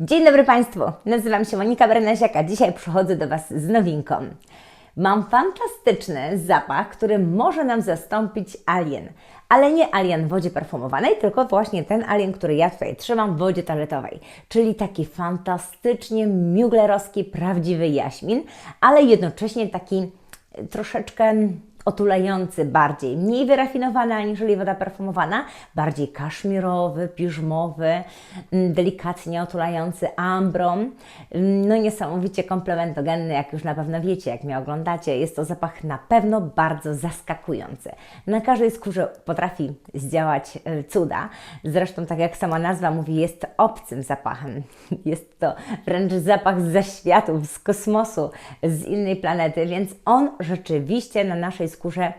Dzień dobry Państwu, nazywam się Monika Brenesiak, a dzisiaj przychodzę do Was z nowinką. Mam fantastyczny zapach, który może nam zastąpić alien, ale nie alien w wodzie perfumowanej, tylko właśnie ten alien, który ja tutaj trzymam w wodzie toaletowej, czyli taki fantastycznie miuglerowski, prawdziwy jaśmin, ale jednocześnie taki troszeczkę otulający bardziej, mniej wyrafinowany aniżeli woda perfumowana, bardziej kaszmirowy, piżmowy, mm, delikatnie otulający ambrą. Mm, No niesamowicie komplementogenny, jak już na pewno wiecie, jak mnie oglądacie. Jest to zapach na pewno bardzo zaskakujący. Na każdej skórze potrafi zdziałać e, cuda. Zresztą, tak jak sama nazwa mówi, jest obcym zapachem. Jest to wręcz zapach ze światów, z kosmosu, z innej planety, więc on rzeczywiście na naszej skórze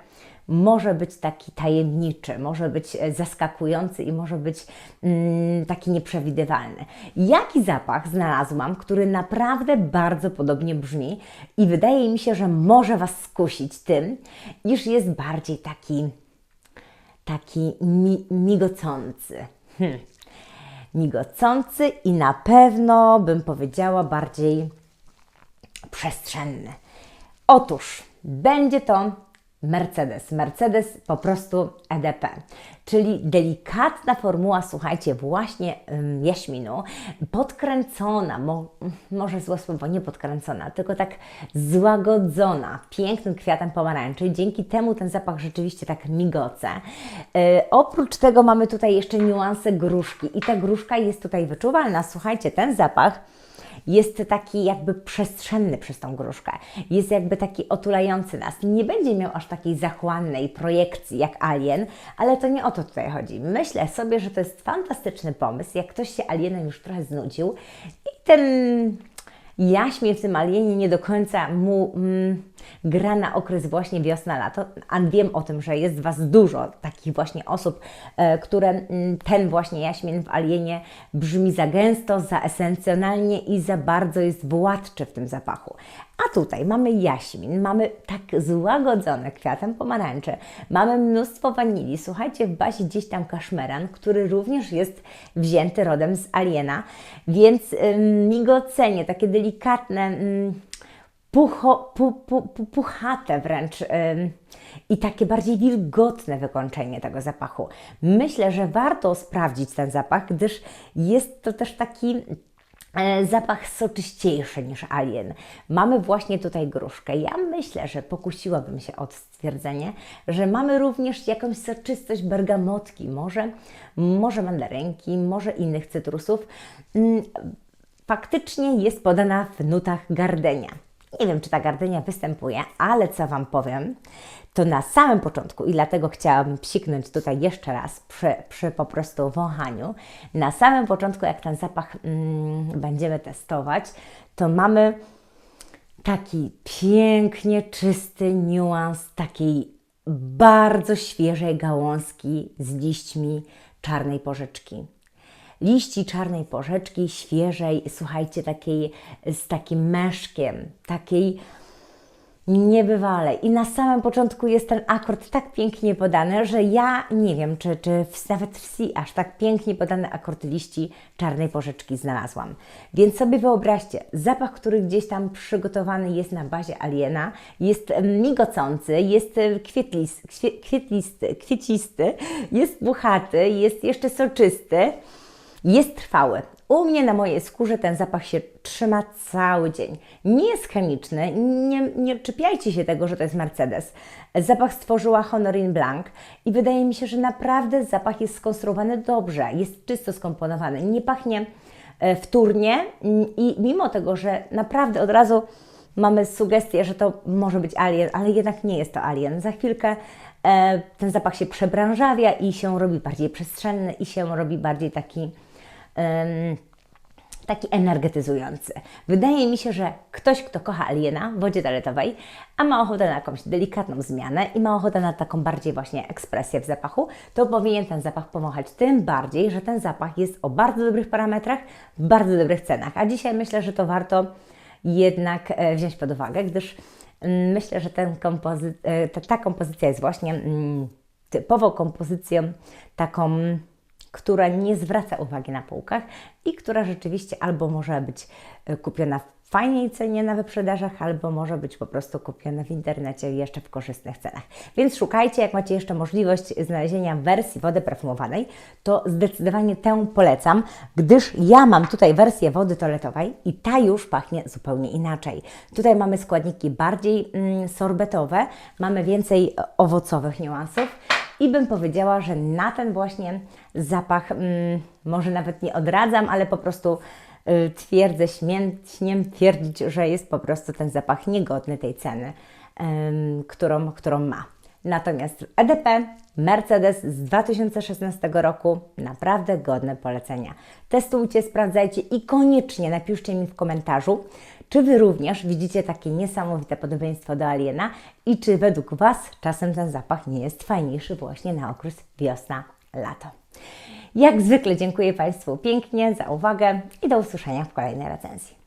może być taki tajemniczy, może być e, zaskakujący i może być mm, taki nieprzewidywalny. Jaki zapach znalazłam, który naprawdę bardzo podobnie brzmi i wydaje mi się, że może Was skusić tym, iż jest bardziej taki, taki mi, migocący. Hmm. Migocący i na pewno bym powiedziała bardziej przestrzenny. Otóż będzie to Mercedes. Mercedes po prostu EDP, czyli delikatna formuła, słuchajcie, właśnie ym, jaśminu, podkręcona, mo, może złe słowo, nie podkręcona, tylko tak złagodzona pięknym kwiatem pomarańczy. Dzięki temu ten zapach rzeczywiście tak migoce. Yy, oprócz tego mamy tutaj jeszcze niuanse gruszki i ta gruszka jest tutaj wyczuwalna. Słuchajcie, ten zapach jest taki jakby przestrzenny przez tą gruszkę. Jest jakby taki otulający nas. Nie będzie miał aż takiej zachłannej projekcji jak Alien, ale to nie o to tutaj chodzi. Myślę sobie, że to jest fantastyczny pomysł, jak ktoś się Alienem już trochę znudził i ten jaśmin w tym alienie nie do końca mu mm, gra na okres właśnie wiosna-lato, a wiem o tym, że jest Was dużo takich właśnie osób, e, które mm, ten właśnie jaśmin w alienie brzmi za gęsto, za esencjonalnie i za bardzo jest władczy w tym zapachu. A tutaj mamy jaśmin, mamy tak złagodzone kwiatem pomarańczy, mamy mnóstwo wanilii. Słuchajcie, w bazie gdzieś tam kaszmeran, który również jest wzięty rodem z aliena, więc ym, migocenie, takie delikatne, ym, pucho, pu, pu, pu, puchate wręcz ym, i takie bardziej wilgotne wykończenie tego zapachu. Myślę, że warto sprawdzić ten zapach, gdyż jest to też taki e, zapach soczyściejszy niż alien. Mamy właśnie tutaj gruszkę. Ja myślę, że pokusiłabym się o stwierdzenie, że mamy również jakąś soczystość bergamotki, może, może mandarynki, może innych cytrusów. Mm, Faktycznie jest podana w nutach gardenia. Nie wiem, czy ta gardenia występuje, ale co Wam powiem, to na samym początku, i dlatego chciałabym psiknąć tutaj jeszcze raz przy, przy po prostu wąchaniu, na samym początku, jak ten zapach mm, będziemy testować, to mamy taki pięknie czysty niuans takiej bardzo świeżej gałązki z liśćmi czarnej porzeczki liści czarnej porzeczki, świeżej, słuchajcie, takiej z takim meszkiem, takiej niebywale. I na samym początku jest ten akord tak pięknie podany, że ja nie wiem, czy, czy w, nawet w Si aż tak pięknie podany akord liści czarnej porzeczki znalazłam. Więc sobie wyobraźcie, zapach, który gdzieś tam przygotowany jest na bazie aliena, jest migocący, jest kwietlis, kwie, kwietlisty, kwiecisty, jest buchaty, jest jeszcze soczysty, jest trwały. U mnie na mojej skórze ten zapach się trzyma cały dzień. Nie jest chemiczny, nie, nie czepiajcie się tego, że to jest Mercedes. Zapach stworzyła Honorin Blanc i wydaje mi się, że naprawdę zapach jest skonstruowany dobrze, jest czysto skomponowany, nie pachnie e, wtórnie i mimo tego, że naprawdę od razu mamy sugestię, że to może być alien, ale jednak nie jest to alien. Za chwilkę e, ten zapach się przebranżawia i się robi bardziej przestrzenny i się robi bardziej taki taki energetyzujący. Wydaje mi się, że ktoś, kto kocha aliena w wodzie toaletowej, a ma ochotę na jakąś delikatną zmianę i ma ochotę na taką bardziej właśnie ekspresję w zapachu, to powinien ten zapach pomachać. Tym bardziej, że ten zapach jest o bardzo dobrych parametrach, w bardzo dobrych cenach. A dzisiaj myślę, że to warto jednak e, wziąć pod uwagę, gdyż mm, myślę, że kompozy ta, ta kompozycja jest właśnie mm, typową kompozycją taką która nie zwraca uwagi na półkach i która rzeczywiście albo może być e, kupiona w fajnej cenie na wyprzedażach, albo może być po prostu kupiona w internecie jeszcze w korzystnych cenach. Więc szukajcie, jak macie jeszcze możliwość znalezienia wersji wody perfumowanej, to zdecydowanie tę polecam, gdyż ja mam tutaj wersję wody toaletowej i ta już pachnie zupełnie inaczej. Tutaj mamy składniki bardziej mm, sorbetowe, mamy więcej e, owocowych niuansów. I bym powiedziała, że na ten właśnie zapach, mm, może nawet nie odradzam, ale po prostu y, twierdzę, śmiem twierdzić, że jest po prostu ten zapach niegodny tej ceny, ym, którą, którą ma. Natomiast EDP Mercedes z 2016 roku naprawdę godne polecenia. Testujcie, sprawdzajcie i koniecznie napiszcie mi w komentarzu, czy Wy również widzicie takie niesamowite podobieństwo do Aliena i czy według Was czasem ten zapach nie jest fajniejszy właśnie na okres wiosna-lato. Jak zwykle dziękuję Państwu pięknie za uwagę i do usłyszenia w kolejnej recenzji.